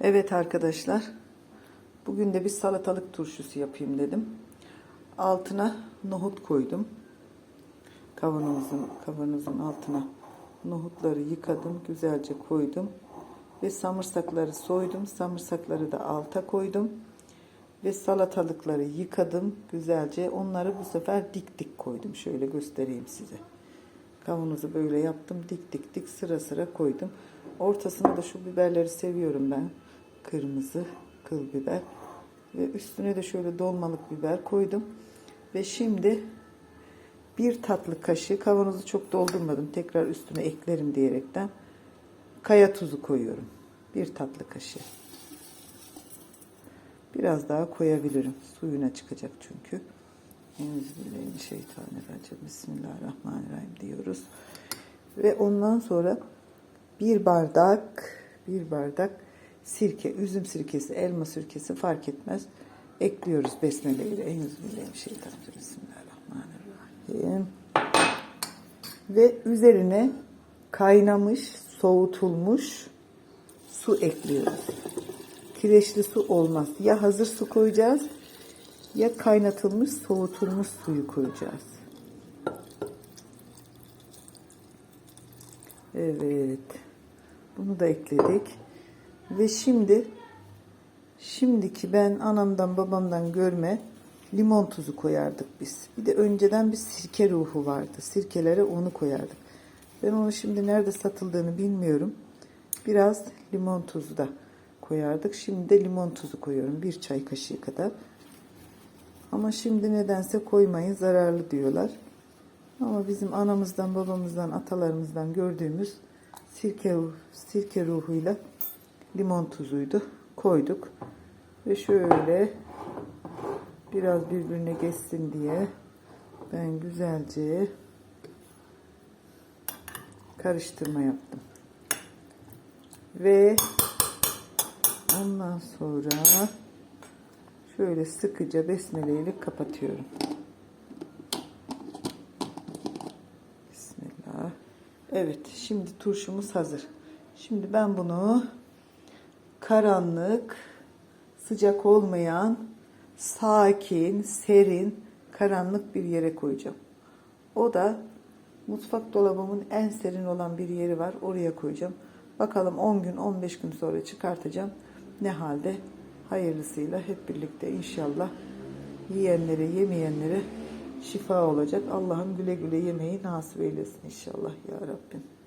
Evet arkadaşlar. Bugün de bir salatalık turşusu yapayım dedim. Altına nohut koydum. Kavanozun, kavanozun altına nohutları yıkadım. Güzelce koydum. Ve samırsakları soydum. Samırsakları da alta koydum. Ve salatalıkları yıkadım güzelce. Onları bu sefer dik dik koydum. Şöyle göstereyim size. Kavanozu böyle yaptım. Dik dik dik sıra sıra koydum. Ortasına da şu biberleri seviyorum ben. Kırmızı kıl biber. Ve üstüne de şöyle dolmalık biber koydum. Ve şimdi bir tatlı kaşığı kavanozu çok doldurmadım. Tekrar üstüne eklerim diyerekten kaya tuzu koyuyorum. Bir tatlı kaşığı. Biraz daha koyabilirim. Suyuna çıkacak çünkü. Euzubillahimineşşeytanirracim. Bismillahirrahmanirrahim diyoruz. Ve ondan sonra bir bardak bir bardak sirke, üzüm sirkesi, elma sirkesi fark etmez. Ekliyoruz besmele ile. Euzubillahimineşşeytanirracim. Bismillahirrahmanirrahim. Ve üzerine kaynamış, soğutulmuş su ekliyoruz. Kireçli su olmaz. Ya hazır su koyacağız ya kaynatılmış, soğutulmuş suyu koyacağız. Evet. Bunu da ekledik. Ve şimdi şimdiki ben anamdan babamdan görme limon tuzu koyardık biz. Bir de önceden bir sirke ruhu vardı. Sirkelere onu koyardık. Ben onu şimdi nerede satıldığını bilmiyorum. Biraz limon tuzu da koyardık. Şimdi de limon tuzu koyuyorum. Bir çay kaşığı kadar. Ama şimdi nedense koymayın zararlı diyorlar. Ama bizim anamızdan, babamızdan, atalarımızdan gördüğümüz sirke, sirke ruhuyla limon tuzuydu. Koyduk. Ve şöyle biraz birbirine geçsin diye ben güzelce karıştırma yaptım. Ve ondan sonra şöyle sıkıca besmele ile kapatıyorum. Bismillah. Evet, şimdi turşumuz hazır. Şimdi ben bunu karanlık, sıcak olmayan, sakin, serin, karanlık bir yere koyacağım. O da mutfak dolabımın en serin olan bir yeri var. Oraya koyacağım. Bakalım 10 gün, 15 gün sonra çıkartacağım. Ne halde? Hayırlısıyla hep birlikte inşallah yiyenlere, yemeyenlere şifa olacak. Allah'ım güle güle yemeği nasip eylesin inşallah ya Rabbim.